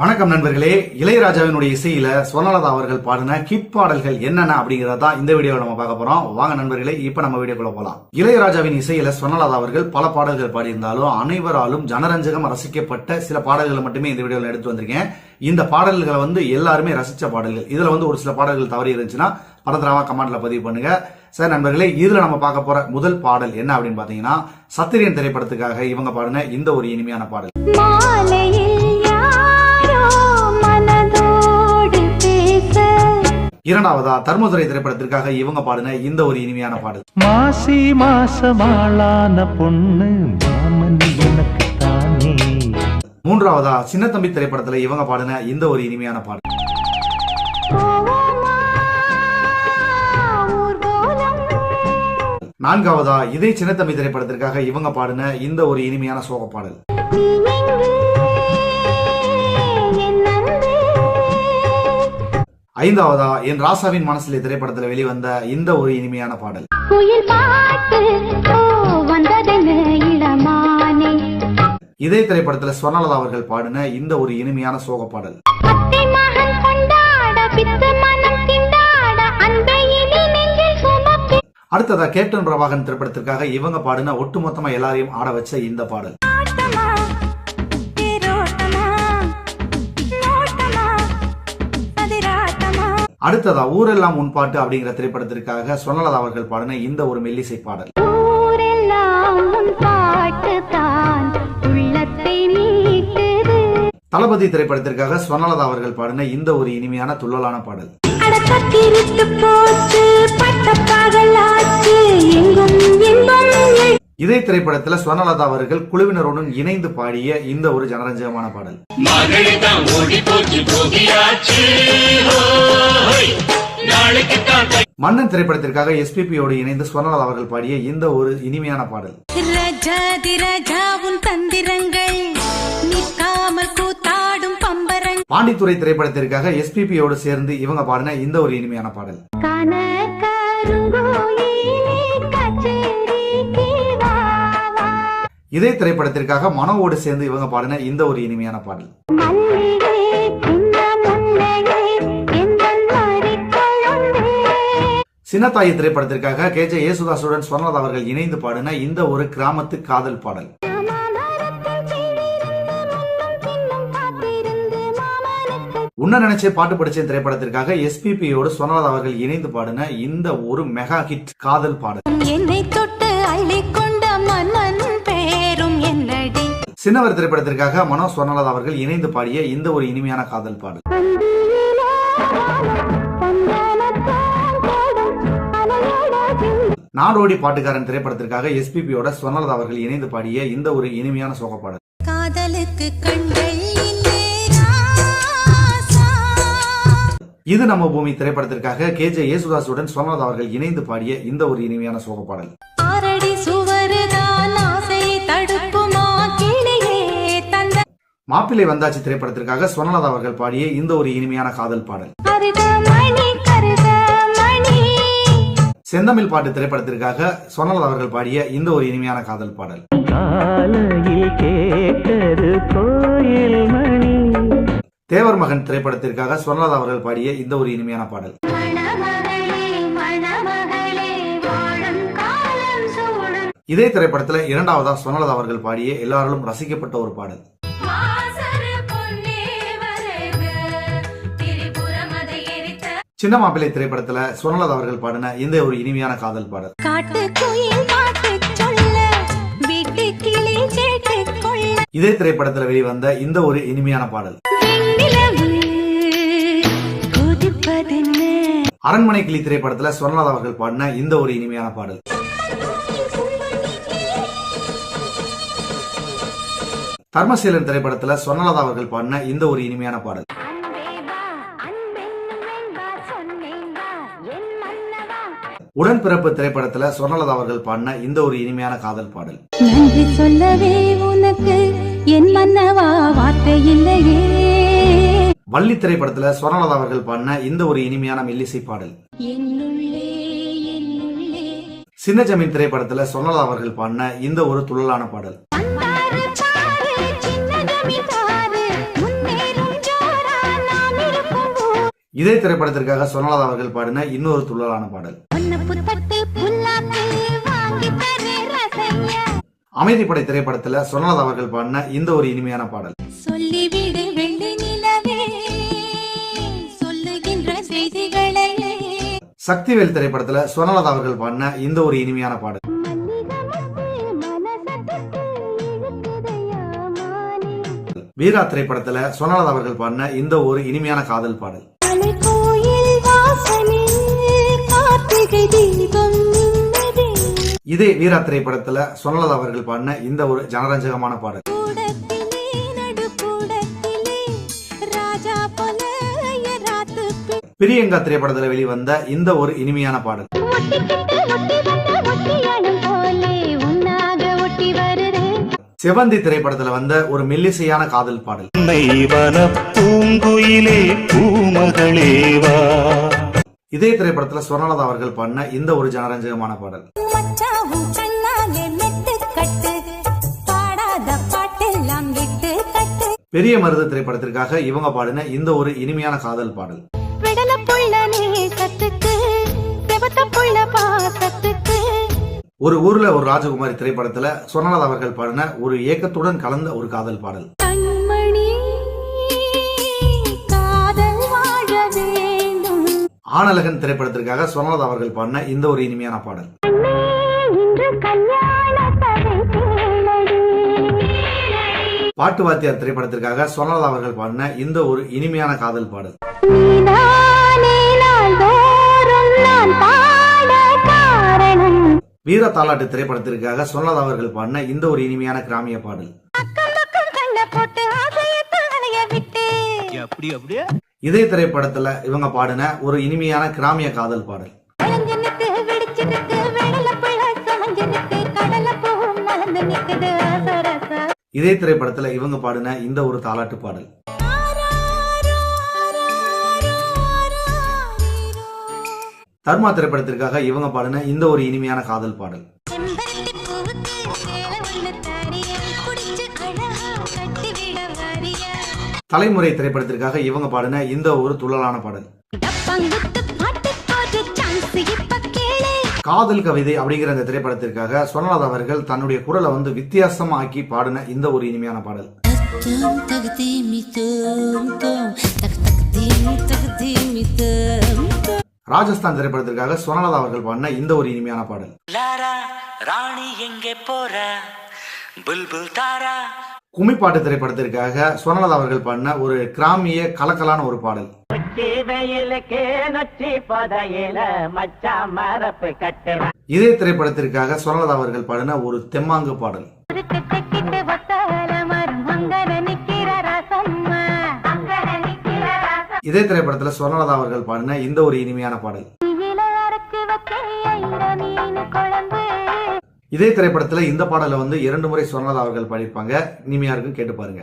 வணக்கம் நண்பர்களே. இளையராஜாவினுடைய இசையில சுவர்ணலதா அவர்கள் பாடின கிட் பாடல்கள் என்னென்ன அப்படிங்கறதா இந்த வீடியோவில் நம்ம பார்க்க போறோம். வாங்க நண்பர்களே இப்ப நம்ம வீடியோக்குள்ள போலாம். இளையராஜாவின் இசையில சுவர்ணலதா அவர்கள் பல பாடல்கள் பாடியிருந்தாலும் அனைவராலும் ஜனரஞ்சகம் ரசிக்கப்பட்ட சில பாடல்களை மட்டுமே இந்த வீடியோவில் எடுத்து வந்திருக்கேன். இந்த பாடல்களை வந்து எல்லாருமே ரசிச்ச பாடல்கள். இதுல வந்து ஒரு சில பாடல்கள் தவறி இருந்துச்சுன்னா பரதராவா கமெண்ட்ல பதிவு பண்ணுங்க. சார் நண்பர்களே இதுல நம்ம பார்க்க போற முதல் பாடல் என்ன அப்படின்னு பாத்தீங்கன்னா சத்திரியன் திரைப்படத்துக்காக இவங்க பாடின இந்த ஒரு இனிமையான பாடல். இரண்டாவதா தர்மதுரை திரைப்படத்திற்காக இவங்க பாடின இந்த ஒரு இனிமையான பாடல். மாசி மாசமாளான பொண்ணு மாமன் எனக்கு தானே மூன்றாவதா சின்னத்தம்பி திரைப்படத்துல இவங்க பாடின இந்த ஒரு இனிமையான பாடல். நான்காவதா இதே சின்னத்தம்பி திரைப்படத்திற்காக இவங்க பாடின இந்த ஒரு இனிமையான சோக பாடல் ஐந்தாவதா? என் ராசாவின் மனசிலே திரைப்படத்துல வெளிவந்த இந்த ஒரு இனிமையான பாடல். இதே திரைப்படத்துல ஸ்வர்ணலதா அவர்கள் பாடின இந்த ஒரு இனிமையான சோக பாடல். அடுத்ததா கேப்டன் பிரபாகரன் திரைப்படத்திற்காக இவங்க பாடின ஒட்டுமொத்தமா எல்லாரையும் ஆட வச்ச இந்த பாடல். அடுத்ததா ஊரெல்லாம் உன் பாட்டு அப்படிங்கிற திரைப்படத்திற்காக ஸ்வர்ணலதா அவர்கள் பாடின இந்த ஒரு மெல்லிசை பாடல். தளபதி திரைப்படத்திற்காக ஸ்வர்ணலதா அவர்கள் பாடின இந்த ஒரு இனிமையான துள்ளலான பாடல். போச்சு பட்ட பகலாச்சு எங்கும் இன்பம் இதே திரைப்படத்துல ஸ்வர்ணலதா அவர்கள் குழுவினருடன் இணைந்து பாடிய இந்த ஒரு ஜனரஞ்சகமான பாடல். மன்னன் திரைப்படத்திற்காக எஸ்பிபியோடு இணைந்து ஸ்வர்ணலதா அவர்கள் பாடிய இந்த ஒரு இனிமையான பாடல். பாண்டித்துறை திரைப்படத்திற்காக எஸ்பிபியோடு சேர்ந்து இவங்க பாடின இந்த ஒரு இனிமையான பாடல். இதே திரைப்படத்திற்காக மனோவோடு சேர்ந்து இவங்க பாடின இந்த ஒரு இனிமையான பாடல். சின்னத்தாயி திரைப்படத்திற்காக கே. ஜே. யேசுதாசுடன் ஸ்வர்ணலதா அவர்கள் இணைந்து பாடின இந்த ஒரு கிராமத்து காதல் பாடல். உன்ன நினைச்சே பாட்டு படிச்சேன் திரைப்படத்திற்காக எஸ்பிபியோடு ஸ்வர்ணலதா அவர்கள் இணைந்து பாடின இந்த ஒரு மெகா ஹிட் காதல் பாடல். என்னை தொட்டு அள்ளிக்கொண்ட மன்னன் என்னடி சின்னவர் திரைப்படத்திற்காக மனோ ஸ்வர்ணலதா அவர்கள் இணைந்து பாடிய இந்த ஒரு இனிமையான காதல் பாடல். நாடோடி பாட்டுக்காரன் திரைப்படத்திற்காக எஸ்பிபியோட ஸ்வர்ணலதா அவர்கள் இணைந்து பாடிய இந்த ஒரு இனிமையான சோக பாடல் காதலுக்கு கண்கள். இது நம்ம பூமி திரைப்படத்திற்காக கே ஜே யேசுதாசுடன் ஸ்வர்ணலதா அவர்கள் இணைந்து பாடிய இந்த ஒரு இனிமையான சோக பாடல் மாப்பிள்ளை வந்தாச்சு திரைப்படத்திற்காக ஸ்வர்ணலதா அவர்கள் பாடிய இந்த ஒரு இனிமையான காதல் பாடல். செந்தமிழ் பாட்டு திரைப்படத்திற்காக ஸ்வர்ணலதா அவர்கள் பாடிய இந்த ஒரு இனிமையான காதல் பாடல். தேவர் மகன் திரைப்படத்திற்காக ஸ்வர்ணலதா அவர்கள் பாடிய இந்த ஒரு இனிமையான பாடல். இதே திரைப்படத்துல இரண்டாவதா ஸ்வர்ணலதா அவர்கள் பாடிய எல்லாராலும் ரசிக்கப்பட்ட ஒரு பாடல். சின்ன மாப்பிள்ளை திரைப்படத்துல ஸ்வர்ணலதா அவர்கள் பாடின இந்த ஒரு இனிமையான காதல் பாடல். இதே திரைப்படத்துல வெளிவந்த இந்த ஒரு இனிமையான பாடல். அரண்மனை கிளி திரைப்படத்துல ஸ்வர்ணலதா அவர்கள் பாடின இந்த ஒரு இனிமையான பாடல். தர்மசீலன் திரைப்படத்துல ஸ்வர்ணலதா அவர்கள் பாடின இந்த ஒரு இனிமையான பாடல். உடன்பிறப்பு திரைப்படத்துல ஸ்வர்ணலதா அவர்கள் பாடின இந்த ஒரு இனிமையான காதல் பாடல். நன்றி சொல்லவே உனக்கு என் மன்னவா வார்த்தை இல்லையே. வள்ளி திரைப்படத்துல ஸ்வர்ணலதா அவர்கள் பாடின இந்த ஒரு இனிமையான மெல்லிசை பாடல். சின்ன ஜமீன் திரைப்படத்துல ஸ்வர்ணலதா அவர்கள் பாடின இந்த ஒரு துள்ளலான பாடல். இதே திரைப்படத்திற்காக சொன்னலதா அவர்கள் பாடின இன்னொரு துள்ளலான பாடல். அமைதிப்படை திரைப்படத்துல சொன்னலதா அவர்கள் பாடின இந்த ஒரு இனிமையான பாடல். சக்திவேல் திரைப்படத்துல சொன்னலதா அவர்கள் பாடின இந்த ஒரு இனிமையான பாடல். வீரா திரைப்படத்துல சொன்னலதா அவர்கள் பாடின இந்த ஒரு இனிமையான காதல் பாடல். இதே வீரா திரைப்படத்துல சொன்னலதா அவர்கள் பாடின இந்த ஒரு ஜனரஞ்சகமான பாடல். கூடத்திலே நடுக்கூடத்திலே ராஜா போல ராத்து பிரியங்கா திரைப்படத்துல வெளிவந்த இந்த ஒரு இனிமையான பாடல். ஒட்டிக்கிட்டு ஒட்டி வந்த ஒட்டியானம் போலே உன்னாக ஒட்டி வருது. செவந்தி திரைப்படத்துல வந்த ஒரு மெல்லிசையான காதல் பாடல். பூங்குயிலே பூமகளேவா இதே திரைப்படத்துல சொர்ணலதா அவர்கள் பாடின இந்த ஒரு ஜனரஞ்சகமான பாடல். பெரிய மருது திரைப்படத்திற்காக இவங்க பாடின இந்த ஒரு இனிமையான காதல் பாடல். ஒரு ஊர்ல ஒரு ராஜகுமாரி திரைப்படத்துல சொர்ணலதா அவர்கள் பாடின ஒரு ஏக்கத்துடன் கலந்த ஒரு காதல் பாடல். ஆனலகன் திரைப்படத்திற்காக சொர்ணலதா அவர்கள் பாடின இந்த ஒரு இனிமையான பாடல். பாட்டு வாத்தியார் திரைப்படத்திற்காக சொர்ணலதா அவர்கள் பாடின இந்த ஒரு இனிமையான காதல் பாடல். வீர தாலாட்டு திரைப்படத்திற்காக சொர்ணலதா அவர்கள் பாடின இந்த ஒரு இனிமையான கிராமிய பாடல். இதே திரைப்படத்துல இவங்க பாடின ஒரு இனிமையான கிராமிய காதல் பாடல். இதே திரைப்படத்துல இவங்க பாடின இந்த ஒரு தாலாட்டு பாடல். தர்மா திரைப்படத்திற்காக இவங்க பாடின இந்த ஒரு இனிமையான காதல் பாடல். தலைமுறை திரைப்படத்திற்காக இவங்க பாடின இந்த ஒரு துள்ளலான பாடல். காதல் கவிதை அப்படிங்கிற இந்த திரைப்படத்திற்காக சொர்ணலதா அவர்கள் தன்னுடைய குரலை வந்து வித்தியாசமா ஆக்கி பாடின இந்த ஒரு இனிமையான பாடல். ராஜஸ்தான் திரைப்படத்திற்காக சொர்ணலதா அவர்கள் பாடின இந்த ஒரு இனிமையான பாடல். ராணி எங்கே போற? புல்புல் தாரா கும்மிப்பாட்டு திரைப்படத்திற்காக சொர்ணலதா அவர்கள் பாடின ஒரு கிராமிய கலக்கலான ஒரு பாடல். இதே திரைப்படத்திற்காக சொர்ணலதா அவர்கள் பாடின ஒரு தெம்மாங்கு பாடல். இதே திரைப்படத்துல சொர்ணலதா அவர்கள் பாடின இந்த ஒரு இனிமையான பாடல். இதே திரைப்படத்துல இந்த பாடலை வந்து இரண்டு முறை சொர்ணலதா அவர்கள் பாடியிருப்பாங்க. இனிமையா இருக்கும் கேட்டு பாருங்க.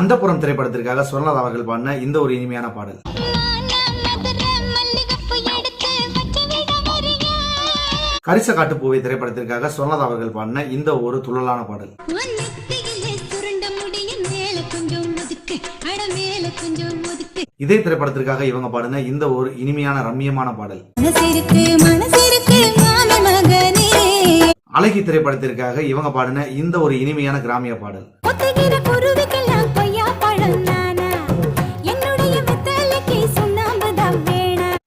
அந்த புறம் திரைப்படத்திற்காக சொர்ணலதா அவர்கள் பாடின இந்த ஒரு இனிமையான பாடல். கரிச காட்டுப்பூவை திரைப்படத்திற்காக சொர்ணலதா அவர்கள் பாடின இந்த ஒரு துள்ளலான பாடல். இதே திரைப்படத்திற்காக இவங்க பாடின இந்த ஒரு இனிமையான ரம்மியமான பாடல். அழகி திரைப்படத்திற்காக இவங்க பாடின இந்த ஒரு இனிமையான கிராமிய பாடல்.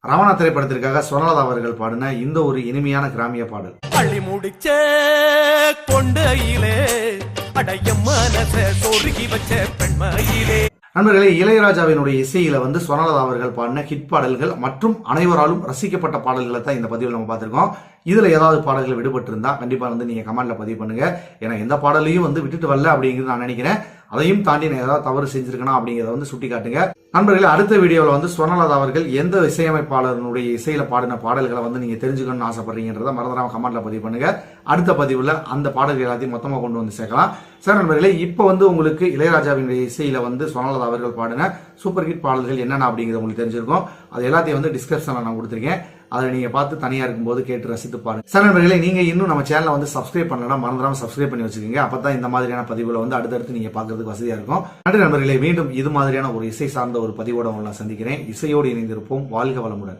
ரமணா திரைப்படத்திற்காக சொர்ணலதா அவர்கள் பாடின இந்த ஒரு இனிமையான கிராமிய பாடல். பள்ளி முடிச்ச கொண்டையிலே அடைய மனச சொருகி வச்ச பெண்மையிலே. நண்பர்களே இளையராஜாவினுடைய இசையில வந்து சொர்ணலதா அவர்கள் பாடின ஹிட் பாடல்கள் மற்றும் அனைவராலும் ரசிக்கப்பட்ட பாடல்களை தான் இந்த பதிவில் நம்ம பார்த்துருக்கோம். இதுல ஏதாவது பாடல்கள் விடுபட்டு இருந்தா கண்டிப்பா வந்து நீங்க கமெண்ட்ல பதிவு பண்ணுங்க. ஏன்னா எந்த பாடலையும் வந்து விட்டுட்டு வரல அப்படிங்கிறது நான் நினைக்கிறேன். அதையும் தாண்டி நான் ஏதாவது தவறு செஞ்சிருக்கணும் அப்படிங்கிறத வந்து சுட்டி காட்டுங்க நண்பர்களே அடுத்த வீடியோவில் வந்து சுவர்ணலதா அவர்கள் எந்த இசையமைப்பாளருடைய இசையில பாடின பாடல்களை வந்து நீங்க தெரிஞ்சுக்கணும்னு ஆசைப்படுறீங்கன்றத மறந்துடாம கமெண்ட்ல பதிவு பண்ணுங்க. அடுத்த பதிவுல அந்த பாடல்கள் எல்லாத்தையும் மொத்தமா கொண்டு வந்து சேர்க்கலாம். சார் நண்பர்களே இப்போ வந்து உங்களுக்கு இளையராஜாவினுடைய இசையில வந்து சுவர்ணலதா அவர்கள் பாடின சூப்பர் ஹிட் பாடல்கள் என்னென்ன அப்படிங்கிறது உங்களுக்கு தெரிஞ்சிருக்கும். அது எல்லாத்தையும் வந்து டிஸ்கிரிப்ஷன்ல நான் கொடுத்துருக்கேன். அதை நீங்க பார்த்து தனியா இருக்கும்போது கேட்டு ரசித்து பாருங்க. சார் நண்பர்களே நீங்க இன்னும் நம்ம சேனலை வந்து சப்ஸ்கிரைப் பண்ணலாம் மறந்துடாம சப்ஸ்கிரைப் பண்ணி வச்சுக்கோங்க. அப்பதான் இந்த மாதிரியான பதிவுகளை வந்து அடுத்தடுத்து நீங்க பார்க்கறதுக்கு வசதியா இருக்கும். நன்றி நண்பர்களே மீண்டும் இது மாதிரியான ஒரு இசை சார்ந்த ஒரு பதிவோட உங்களை சந்திக்கிறேன். இசையோடு இணைந்திருப்போம். வாழ்க வளமுடன்.